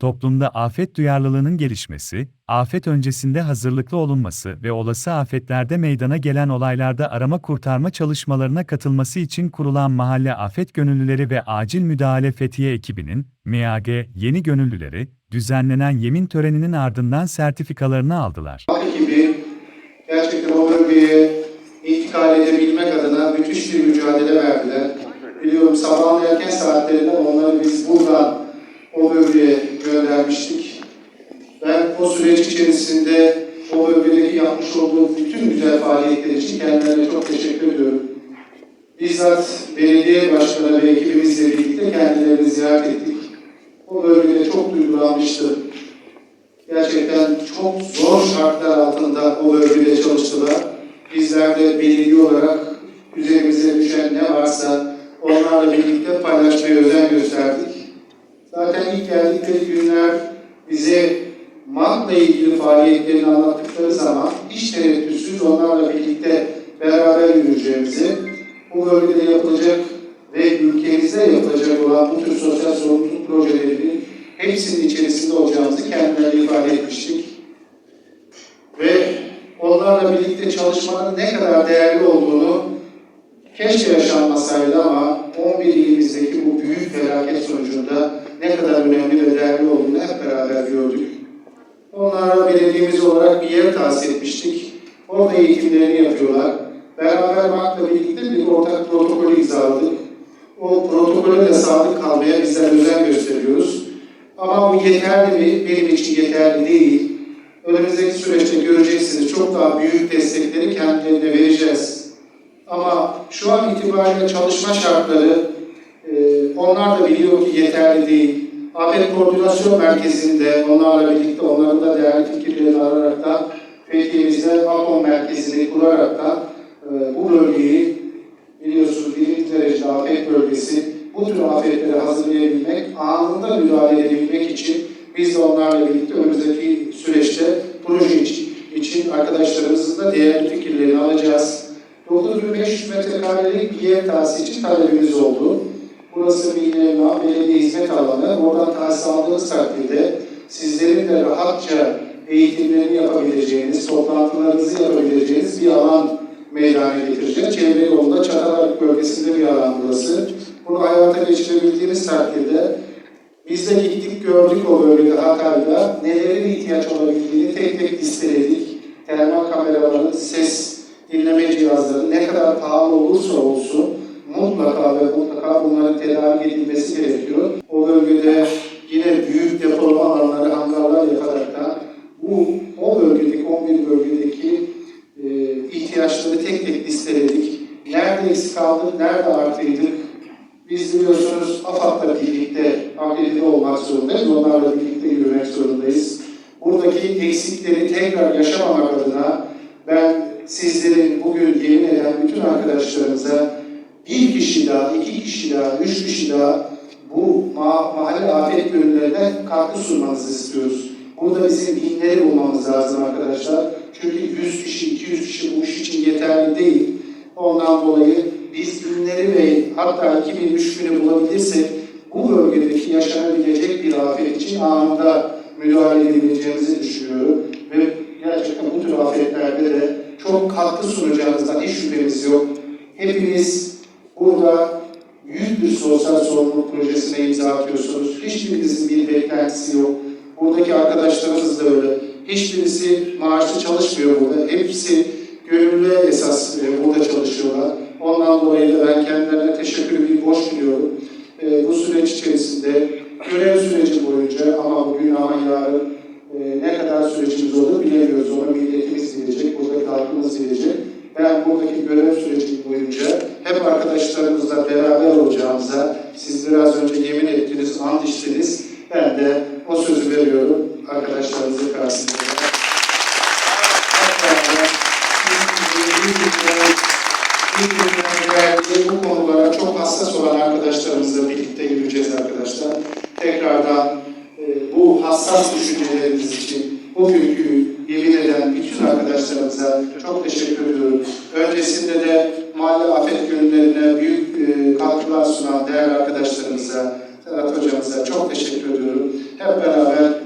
Toplumda afet duyarlılığının gelişmesi, afet öncesinde hazırlıklı olunması ve olası afetlerde meydana gelen olaylarda arama kurtarma çalışmalarına katılması için kurulan Mahalle Afet Gönüllüleri ve Acil Müdahale Fethiye ekibinin, MAG, yeni gönüllüleri, düzenlenen yemin töreninin ardından sertifikalarını aldılar. ekibi gerçekten o bölgeye intikal edebilmek adına müthiş bir mücadele verdiler. Biliyorum sabahın erken saatlerinde onları biz buradan o bölgeye göndermiştik. Ben o süreç içerisinde o bölgedeki yapmış bütün güzel faaliyetler için kendilerine çok teşekkür ediyorum. Bizzat belediye başkanı ve ekibimizle birlikte kendilerini ziyaret ettik. O bölgede çok duygulanmıştım. Gerçekten çok zor şartlar altında o bölgede çalıştılar. Bizler de belediye olarak üzerimize düşen ne varsa onlarla birlikte paylaşmaya özen gösterdik. Zaten ilk geldikleri günler bize MANT'la ilgili faaliyetlerini anlattıkları zaman hiç tereddütsüz onlarla birlikte beraber yürüyeceğimizi, bu bölgede yapılacak ve ülkemizde yapılacak olan bu tür sosyal sorumluluk projelerinin hepsinin içerisinde olacağımızı kendilerine ifade etmiştik. Ve onlarla birlikte çalışmanın ne kadar değerli olduğunu keşke yaşanmasaydı ama 11 ilimizdeki bu büyük felaket sonucunda ne kadar önemli ve değerli olduğunu hep beraber gördük. Onlara belediyemiz olarak bir yer tahsis etmiştik. Orada eğitimlerini yapıyorlar. Beraber MAK'la birlikte bir ortak protokolü imzaladık. O protokole de sadık kalmaya bizler özen gösteriyoruz. Ama bu yeterli mi? Benim için yeterli değil. Önümüzdeki süreçte göreceksiniz çok daha büyük destekleri kendilerine vereceğiz. Ama şu an itibariyle çalışma şartları e, onlar da biliyor ki yeterli değil. Afet Koordinasyon Merkezi'nde onlarla birlikte onların da değerli fikirlerini alarak da Fethiye'mizde AKOM merkezini kurarak da e, bu bölgeyi biliyorsunuz birinci derece afet bölgesi bu tür afetlere hazırlayabilmek, anında müdahale edebilmek için biz de onlarla birlikte önümüzdeki süreçte proje için, için arkadaşlarımızın da değerli fikirlerini alacağız. 9500 metrekarelik bir yer tahsis için talebimiz oldu. Burası bir evla, belediye hizmet alanı. Oradan tahsis aldığınız takdirde sizlerin de rahatça eğitimlerini yapabileceğiniz, toplantılarınızı yapabileceğiniz bir alan meydana getireceğiz. Çevre yolunda Çatalhöyük bölgesinde bir alan burası. Bunu hayata geçirebildiğimiz takdirde biz de gittik gördük o bölgede Hatay'da nelerin ihtiyaç olabildiğini tek tek listeledik. Termal kameraların, ses dinleme cihazları ne kadar pahalı olursa olsun mutlaka ve mutlaka bunların tedarik edilmesi gerekiyor. O bölgede yine büyük depolama alanları, hangarlar yaparaktan bu o bölgedeki, 11 bölgedeki e, ihtiyaçları tek tek listeledik. Nerede eksik kaldık, nerede artıydık? Biz biliyorsunuz AFAD'la birlikte akredite olmak zorundayız. Onlarla birlikte yürümek zorundayız. Buradaki eksikleri tekrar yaşamamak adına ben sizlerin bugün yemin eden bütün arkadaşlarımıza bir kişi daha, iki kişi daha, üç kişi daha bu ma mahalle afet gönüllerine katkı sunmanızı istiyoruz. Burada bizim binleri bulmamız lazım arkadaşlar. Çünkü 100 kişi, 200 kişi bu iş için yeterli değil. Ondan dolayı biz binleri ve hatta 2000, 3000'i bulabilirsek bu bölgedeki yaşanabilecek bir afet için anında müdahale edebileceğimizi düşünüyorum. Ve gerçekten bu tür afetlerde de çok katkı sunacağınızdan hiç şüphemiz yok. Hepiniz burada büyük bir sosyal sorumluluk projesine imza atıyorsunuz. Hiçbirinizin bir beklentisi yok. Buradaki arkadaşlarımız da öyle. Hiçbirisi maaşlı çalışmıyor burada. Hepsi gönüllü esas burada çalışıyorlar. Ondan dolayı da ben kendilerine teşekkür bir borç biliyorum. E, bu süreç içerisinde görev süreci boyunca ama bugün ama yarın e, ne kadar sürecimiz olur bilemiyoruz. Onu milletimiz bilecek, buradaki halkımız bilecek. Ben buradaki görev süreci boyunca hep arkadaşlarımızla beraber olacağımıza Hep beraber bir günlerde bu konulara çok hassas olan arkadaşlarımızla birlikte yürüyeceğiz arkadaşlar. Tekrardan e, bu hassas düşünceleriniz için bugünkü yemin eden bütün arkadaşlarımıza çok teşekkür ediyorum. Öncesinde de mahalle afet gönüllerine büyük e, katkılar sunan değerli arkadaşlarımıza, Serhat hocamıza çok teşekkür ediyorum. Hep beraber